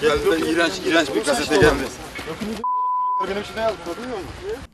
Geldi de iğrenç, iğrenç bir gazete geldi.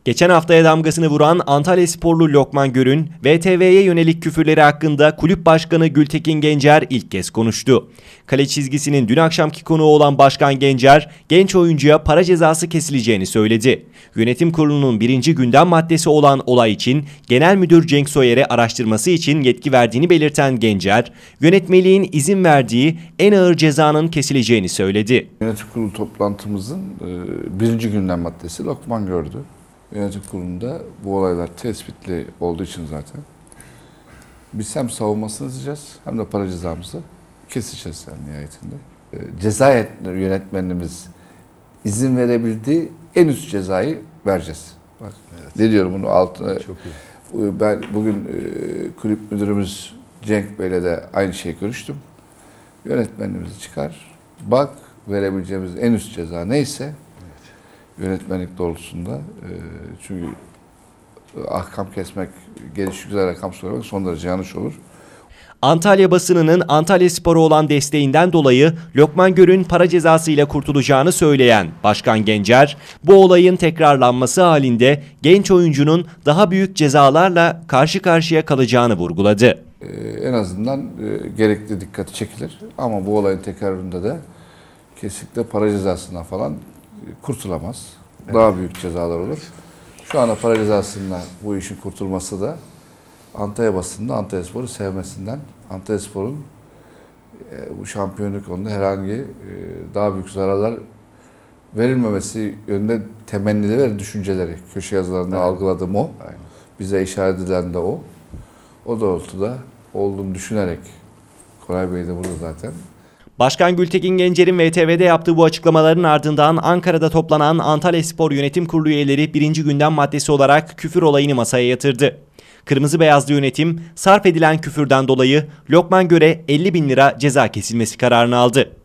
Geçen haftaya damgasını vuran Antalya sporlu Lokman Görün, VTV'ye yönelik küfürleri hakkında kulüp başkanı Gültekin Gencer ilk kez konuştu. Kale çizgisinin dün akşamki konuğu olan Başkan Gencer, genç oyuncuya para cezası kesileceğini söyledi. Yönetim kurulunun birinci gündem maddesi olan olay için Genel Müdür Cenk Soyer'e araştırması için yetki verdiğini belirten Gencer, yönetmeliğin izin verdiği en ağır cezanın kesileceğini söyledi. Yönetim kurulu toplantımızın e, birinci gündem maddesi Lokman gördü. Yönetim kurulunda bu olaylar tespitli olduğu için zaten biz hem savunmasını yazacağız hem de para cezamızı keseceğiz yani nihayetinde. E, ceza yönetmenimiz izin verebildiği en üst cezayı vereceğiz. Bak, ne diyorum bunu altına. Ben bugün e, kulüp müdürümüz Cenk Bey'le de aynı şeyi görüştüm. Yönetmenimizi çıkar, bak verebileceğimiz en üst ceza neyse yönetmenlik doğrultusunda e, çünkü ahkam kesmek, gelişi güzel rakam söylemek son derece yanlış olur. Antalya basınının Antalya Spor'a olan desteğinden dolayı Lokman Gör'ün para cezasıyla kurtulacağını söyleyen Başkan Gencer, bu olayın tekrarlanması halinde genç oyuncunun daha büyük cezalarla karşı karşıya kalacağını vurguladı. E, en azından e, gerekli dikkati çekilir ama bu olayın tekrarında da kesinlikle para cezasından falan kurtulamaz. Daha büyük cezalar olur. Şu anda para cezasından bu işin kurtulması da Antalya basında Antalya Spor'u sevmesinden, Antalya Spor'un e, bu şampiyonluk konuda herhangi e, daha büyük zararlar verilmemesi yönünde temennileri ve düşünceleri. Köşe yazılarında algıladığım o. Bize işaret edilen de o. O doğrultuda olduğunu düşünerek Koray Bey de burada zaten. Başkan Gültekin Gencer'in VTV'de yaptığı bu açıklamaların ardından Ankara'da toplanan Antalya Spor Yönetim Kurulu üyeleri birinci gündem maddesi olarak küfür olayını masaya yatırdı. Kırmızı beyazlı yönetim sarf edilen küfürden dolayı Lokman Göre 50 bin lira ceza kesilmesi kararını aldı.